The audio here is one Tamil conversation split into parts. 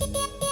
Música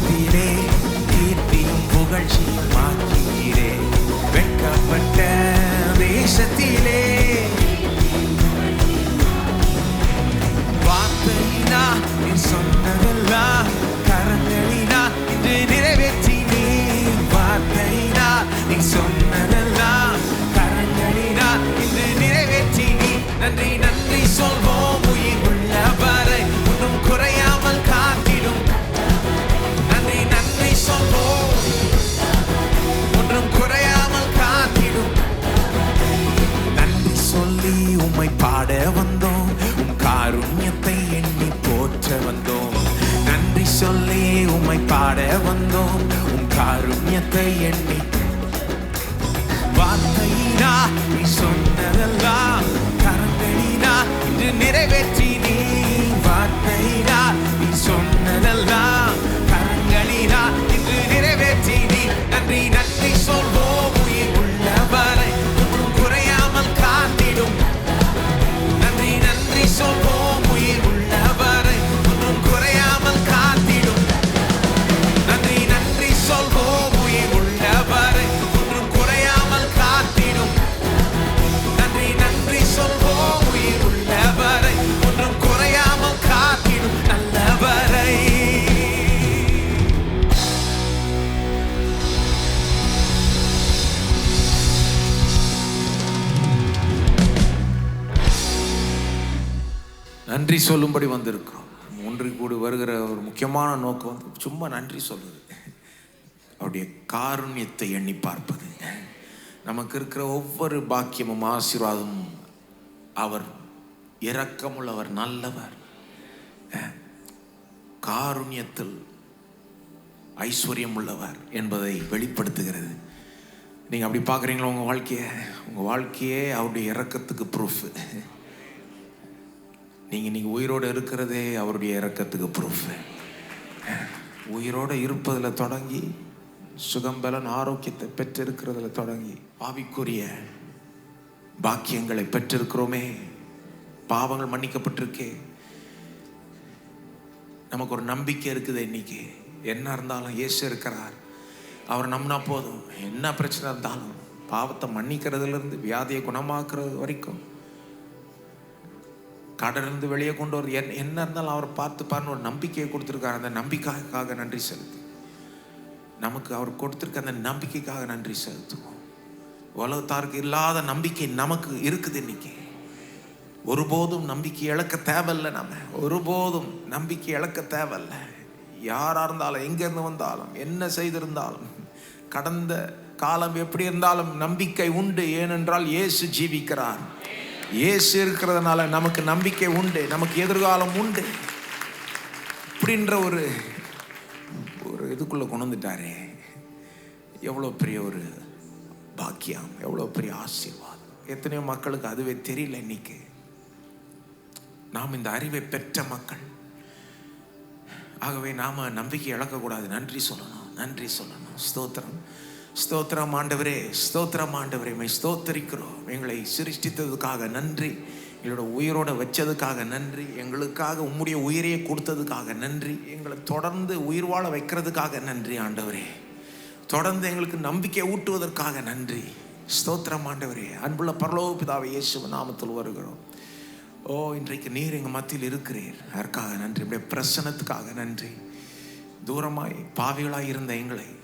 உலகத்திலே தீர்ப்பியும் புகழ்ச்சியும் ஆக்கிறே வெட்கப்பட்ட வேஷத்திலே. வார்த்தையினா நீ சொன்னதெல்லாம் பாட வந்தோம். உன் காருண்யத்தை எண்ணி. வார்த்தையினா நீ சொன்னதெல்லாம் சொல்லும்படி வந்திருக்கிறோம். ஒன்று கூடி வருகிற ஒரு முக்கியமான நோக்கம் வந்து சும்மா நன்றி சொல்வது அவருடைய காருண்யத்தை எண்ணி பார்ப்பது. நமக்கு இருக்கிற ஒவ்வொரு பாக்கியமும் ஆசீர்வாதமும் அவர் இரக்கமுள்ளவர் நல்லவர். காருண்யத்தில் ஐஸ்வர்யம் உள்ளவர் என்பதை வெளிப்படுத்துகிறது. நீங்கள் அப்படி பார்க்குறீங்களா உங்கள் வாழ்க்கையை? உங்கள் வாழ்க்கையே அவருடைய இறக்கத்துக்கு ப்ரூஃப் நீங்கள் நீங்கள் உயிரோடு இருக்கிறதே அவருடைய இறக்கத்துக்கு ப்ரூஃப் உயிரோடு இருப்பதில் தொடங்கி சுகம்பலன் ஆரோக்கியத்தை பெற்றிருக்கிறதுல தொடங்கி ஆவிக்குரிய பாக்கியங்களை பெற்றிருக்கிறோமே. பாவங்கள் மன்னிக்கப்பட்டிருக்கே. நமக்கு ஒரு நம்பிக்கை இருக்குது இன்னைக்கு. என்ன இருந்தாலும் இயேசு இருக்கிறார். அவர் நம்பினா போதும். என்ன பிரச்சனை இருந்தாலும் பாவத்தை மன்னிக்கிறதுலேருந்து வியாதியை குணமாக்குறது வரைக்கும் கடலிருந்து வெளியே கொண்டு வர என்ன என்ன இருந்தாலும் அவர் பார்த்து பாருன்னு ஒரு நம்பிக்கையை கொடுத்துருக்காரு. அந்த நம்பிக்கைக்காக நன்றி செலுத்து நமக்கு அவர் கொடுத்துருக்க அந்த நம்பிக்கைக்காக நன்றி செலுத்துவோம். உலகத்தாருக்கு இல்லாத நம்பிக்கை நமக்கு இருக்குது இன்னைக்கு. ஒருபோதும் நம்பிக்கை இழக்க தேவையில்லை நம்ம ஒருபோதும் நம்பிக்கை இழக்க தேவையில்லை. யாரா இருந்தாலும் எங்கேருந்து வந்தாலும் என்ன செய்திருந்தாலும் கடந்த காலம் எப்படி இருந்தாலும் நம்பிக்கை உண்டு. ஏனென்றால் இயேசு ஜீவிக்கிறார். இயேசு இருக்கிறதுனால நமக்கு நம்பிக்கை உண்டு நமக்கு எதிர்காலம் உண்டு. அப்படின்ற ஒரு ஒரு இதுக்குள்ளே கொண்டு வந்துட்டாரே. எவ்வளோ பெரிய ஒரு பாக்கியம் எவ்வளோ பெரிய ஆசீர்வாதம். எத்தனையோ மக்களுக்கு அதுவே தெரியல இன்னைக்கு. நாம் இந்த அறிவை பெற்ற மக்கள். ஆகவே நாம் நம்பிக்கை இழக்கக்கூடாது. நன்றி சொல்லணும் நன்றி சொல்லணும். ஸ்தோத்திரம். ஸ்தோத்திரம் ஆண்டவரே ஸ்தோத்திரம் ஆண்டவரே மை ஸ்தோத்தரிக்கிறோம். எங்களை சிருஷ்டித்ததுக்காக நன்றி. எங்களோட உயிரோட வச்சதுக்காக நன்றி. எங்களுக்காக உம்முடைய உயிரையே கொடுத்ததுக்காக நன்றி. எங்களை தொடர்ந்து உயிர் வாழ வைக்கிறதுக்காக நன்றி ஆண்டவரே. தொடர்ந்து எங்களுக்கு நம்பிக்கை ஊட்டுவதற்காக நன்றி. ஸ்தோத்திரம் ஆண்டவரே. அன்புள்ள பரலோக பிதாவை இயேசு நாமத்தில் வருகிறோம். ஓ இன்றைக்கு நீர் எங்கள் மத்தியில் இருக்கிறீர். அதற்காக நன்றி. உடைய பிரசனத்துக்காக நன்றி. தூரமாய் பாவிகளாக இருந்த எங்களை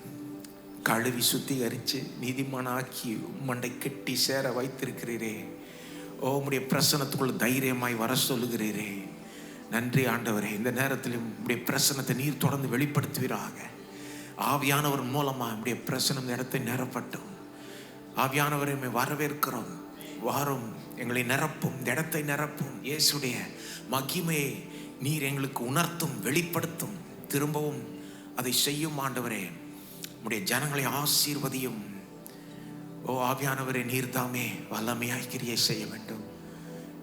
கழுவி சுத்திகரித்து நீதிமானாக்கி மண்டை கெட்டி சேர வைத்திருக்கிறீரே. ஓ உடைய பிரசனத்துக்குள்ள தைரியமாய் வர சொல்லுகிறீரே. நன்றி ஆண்டவரே. இந்த நேரத்தில் உடைய பிரசனத்தை நீர் தொடர்ந்து வெளிப்படுத்துவீராக. ஆவியானவர் மூலமாக உம்முடைய பிரசனம் இந்த இடத்தை நிரப்பட்டும். ஆவியானவரையுமே வரவேற்கிறோம். வாரும் எங்களை நிரப்பும் இந்த இடத்தை நிரப்பும். இயேசுடைய மகிமையை நீர் எங்களுக்கு உணர்த்தும் வெளிப்படுத்தும். திரும்பவும் அதை செய்யும் ஆண்டவரே. உம்முடைய ஜனங்களை ஆசீர்வதியும். ஓ ஆவியானவரை நீர் தாமே வல்லமையாய் கிரியை செய்ய வேண்டும்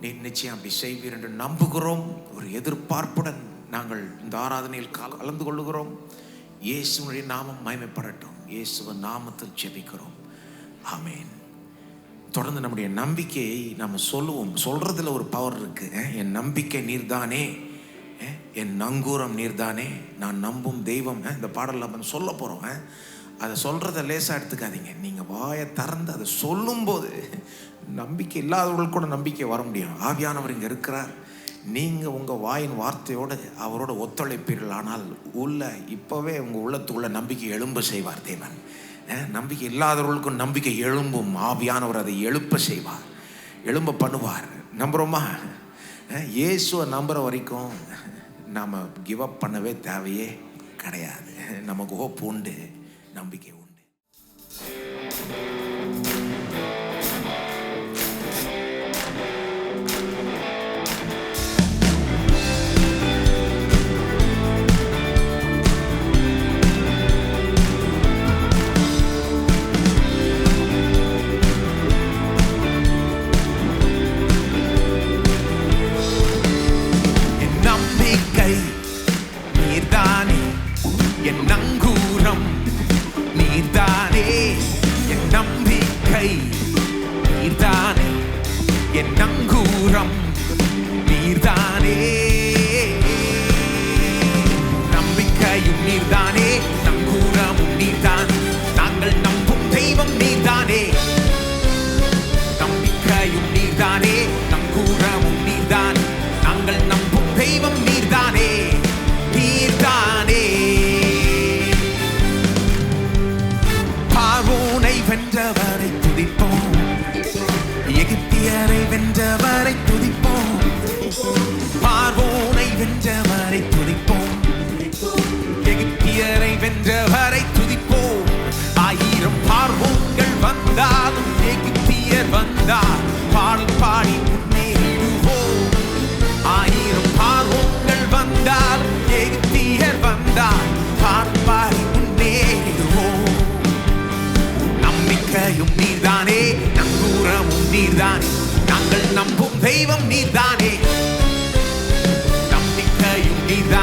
நீர் நிச்சயம் அப்படி செய்வீர் என்று நம்புகிறோம். ஒரு எதிர்பார்ப்புடன் நாங்கள் இந்த ஆராதனையில் கலந்து கொள்ளுகிறோம். இயேசுனுடைய நாமம் மயமைப்படட்டும் இயேசுவின் நாமத்தில் ஜெபிக்கிறோம். ஆமேன். தொடர்ந்து நம்முடைய நம்பிக்கையை நம்ம சொல்லுவோம். சொல்றதுல ஒரு பவர் இருக்கு. என் நம்பிக்கை நீர்தானே? என் நங்கூரம் நீர்தானே? நான் நம்பும் தெய்வம். இந்த பாடலில் நம்ம சொல்ல போகிறோம் அதை சொல்கிறத லேசாக எடுத்துக்காதீங்க. நீங்கள் வாயை திறந்து அதை சொல்லும்போது நம்பிக்கை இல்லாதவர்கள் கூட நம்பிக்கை வர முடியும். ஆவியானவர் இங்கே இருக்கிறார். நீங்கள் உங்கள் வாயின் வார்த்தையோடு அவரோட ஒத்துழைப்பீர்கள். ஆனால் உள்ள இப்போவே உங்கள் உள்ளத்துக்குள்ள நம்பிக்கை எழும்ப செய்வார் தேவன். நம்பிக்கை இல்லாதவர்களுக்கும் நம்பிக்கை எழும்பும் ஆவியானவர் அதை எழுப்ப செய்வார். எழும்ப பண்ணுவார். நம்புகிறோமா இயேசுவை நம்புகிற வரைக்கும் நாம் கிவ் அப் பண்ணவே தேவையே கிடையாது. நமக்கு ஹோப் உண்டு. நம்பிக்கை உண்டு. தூரம் நீர்தானே. நம்பிக்கையும் நீர்தானே. நங்கூரமும் நீர்தான். செய்தார் பாடல் பாடி முன்னேறுவோம் ஆயிரம் பார்வங்கள் வந்தால் எகிப்தியர் வந்தார் பாடல் பாடி முன்னேறுவோம் நம்பிக்கையும் நீர்தானே நங்கூரமும் நீர்தானே நாங்கள் நம்பும் தெய்வம் நீர்தானே. நம்பிக்கையும் நீர்தான்.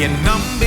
your number.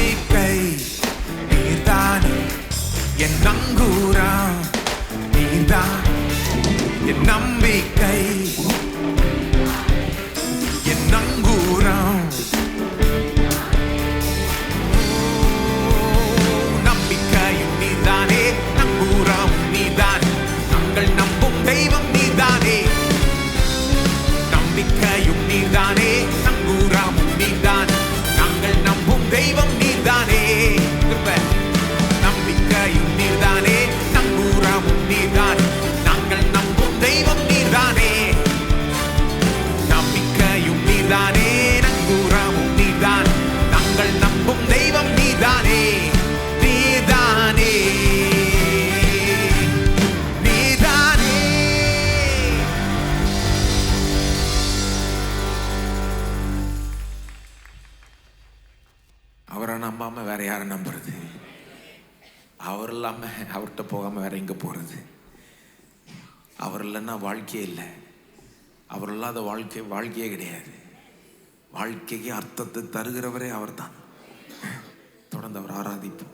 இல்லாமல் அவர்கிட்ட போகாமல் வேற எங்கே போகிறது அவர் இல்லைன்னா வாழ்க்கையே இல்லை. அவர் இல்லாத வாழ்க்கை வாழ்க்கையே கிடையாது. வாழ்க்கைக்கு அர்த்தத்தை தருகிறவரே அவர் தான் தொடர்ந்து அவர் ஆராதிப்போம்.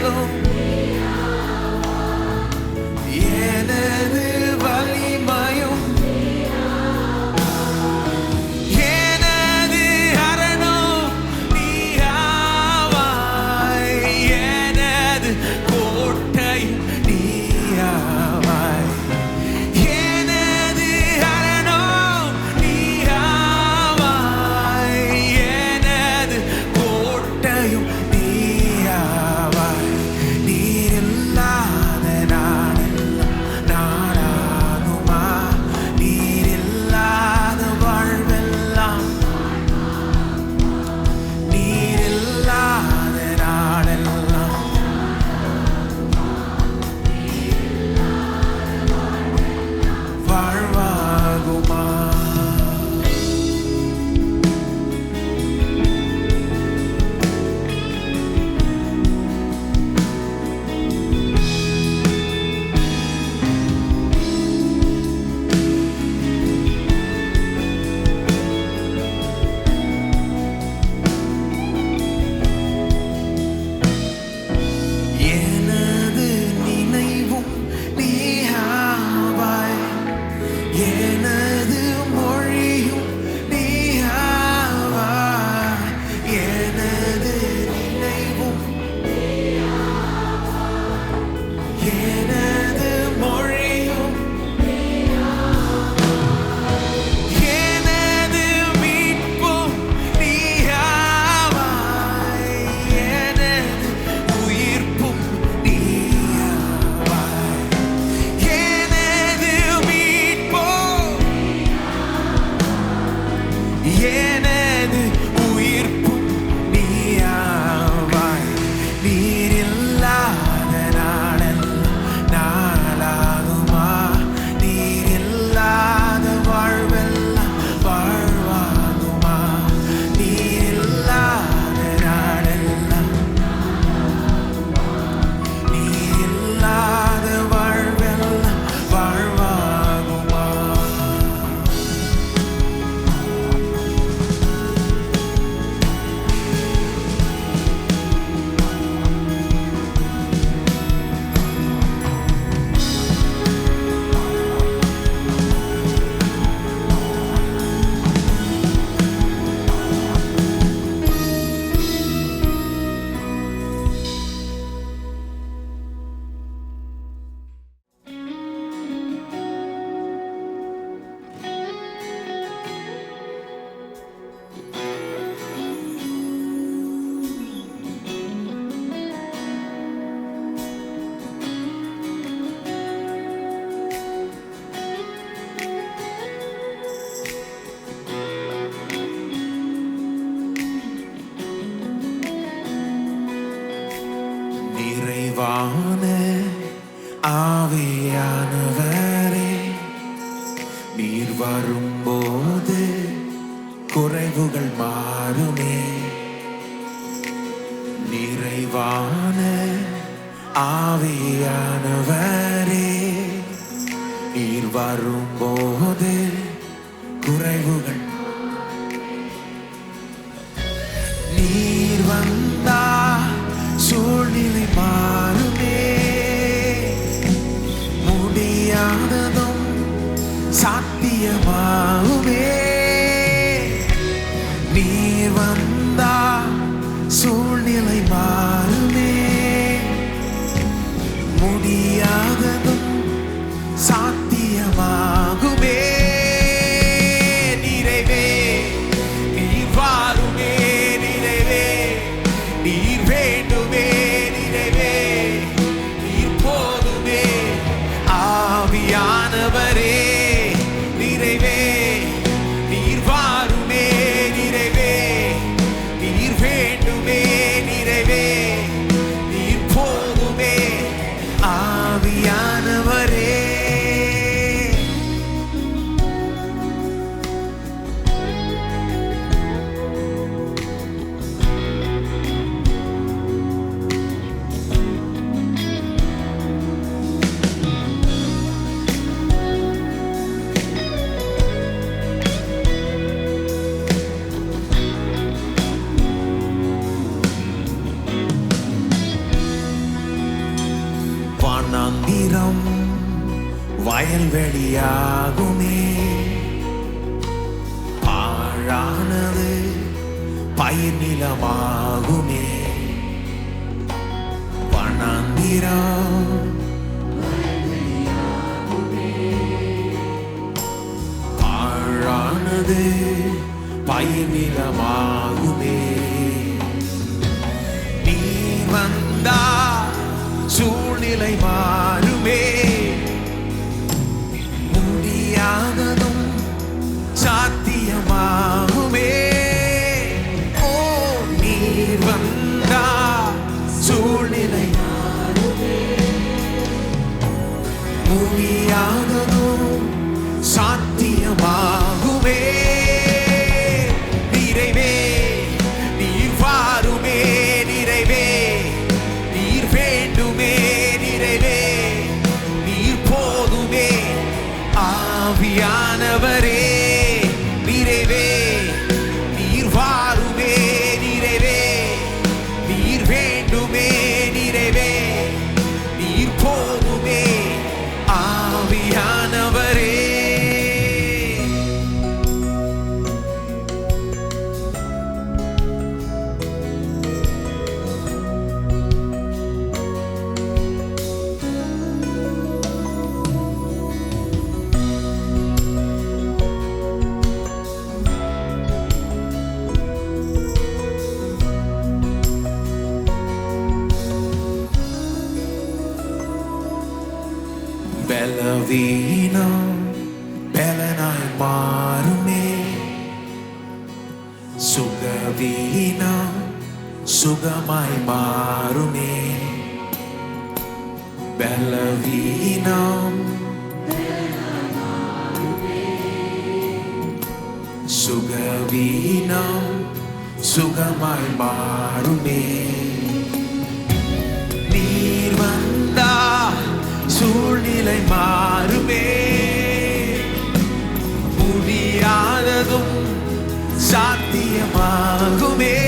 battle விளைந்தது பயிர் நிலமாகுமே. நீ வந்தா சூழ்நிலை மா சுகவீனம் சுகமாய் மாறுமே. நீர் வந்தா சூழ்நிலை மாறுமே. முடியாததும் சாத்தியமாகுமே.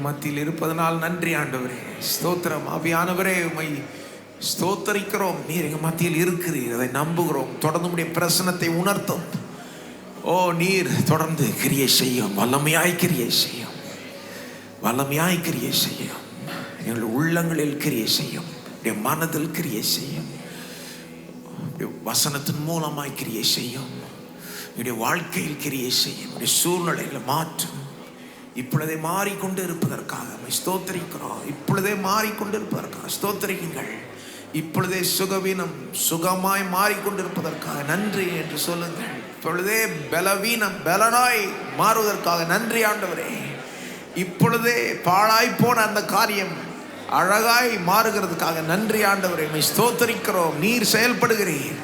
எங்கள் மத்தியில் இருப்பதனால் நன்றி ஆண்டவரே. ஸ்தோத்திரம். ஆவியானவரே உமை ஸ்தோத்தரிக்கிறோம். நீர் எங்கள் மத்தியில் இருக்கிறீர். அதை நம்புகிறோம். தொடர்ந்து உடைய பிரசனத்தை உணர்த்தும். ஓ நீர் தொடர்ந்து கிரியை செய்யும். வல்லமையாய் கிரியை செய்யும். வல்லமையாய் கிரியை செய்யும். எங்கள் உள்ளங்களில் கிரியை செய்யும். உடைய மனதில் கிரியை செய்யும். வசனத்தின் மூலமாய் கிரியை செய்யும். என்னுடைய வாழ்க்கையில் கிரியை செய்யும். சூழ்நிலையில் மாற்றும். இப்பொழுதே மாறிக்கொண்டு இருப்பதற்காக ஸ்தோத்தரிக்கிறோம். இப்பொழுதே மாறிக்கொண்டு இருப்பதற்காக ஸ்தோத்தரிக்குங்கள் இப்பொழுதே சுகவீனம் சுகமாய் மாறிக்கொண்டிருப்பதற்காக நன்றி என்று சொல்லுங்கள். இப்பொழுதே பலவீனம் பலனாய் மாறுவதற்காக நன்றி ஆண்டவரே. இப்பொழுதே பாழாய் போன அந்த காரியம் அழகாய் மாறுகிறதுக்காக நன்றி ஆண்டவரே. மை ஸ்தோத்தரிக்கிறோம். நீர் செயல்படுகிறீர்.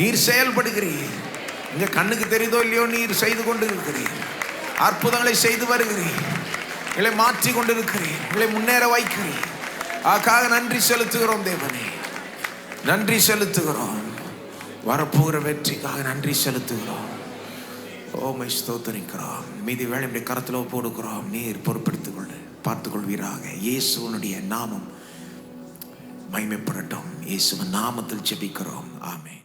நீர் செயல்படுகிறீர். இங்கே கண்ணுக்கு தெரியுதோ இல்லையோ நீர் செய்து கொண்டு இருக்கிறீர் அற்புதங்களை செய்து வருகிறேன். எங்களை மாற்றி கொண்டிருக்கிறேன். எங்களை முன்னேற வைக்கிறேன். ஆக்காக நன்றி செலுத்துகிறோம் தேவனே. நன்றி செலுத்துகிறோம். வரப்போகிற வெற்றிக்காக நன்றி செலுத்துகிறோம். ஓமை ஸ்தோத்தரிக்கிறோம். மீதி வேலை இப்படி கரத்தில் போடுக்கிறோம் நீர் பொறுப்படுத்திக் கொள் பார்த்துக்கொள்வீராக. இயேசுவனுடைய நாமம் மைமைப்படட்டும் இயேசுவன் நாமத்தில் ஜெபிக்கிறோம். ஆமே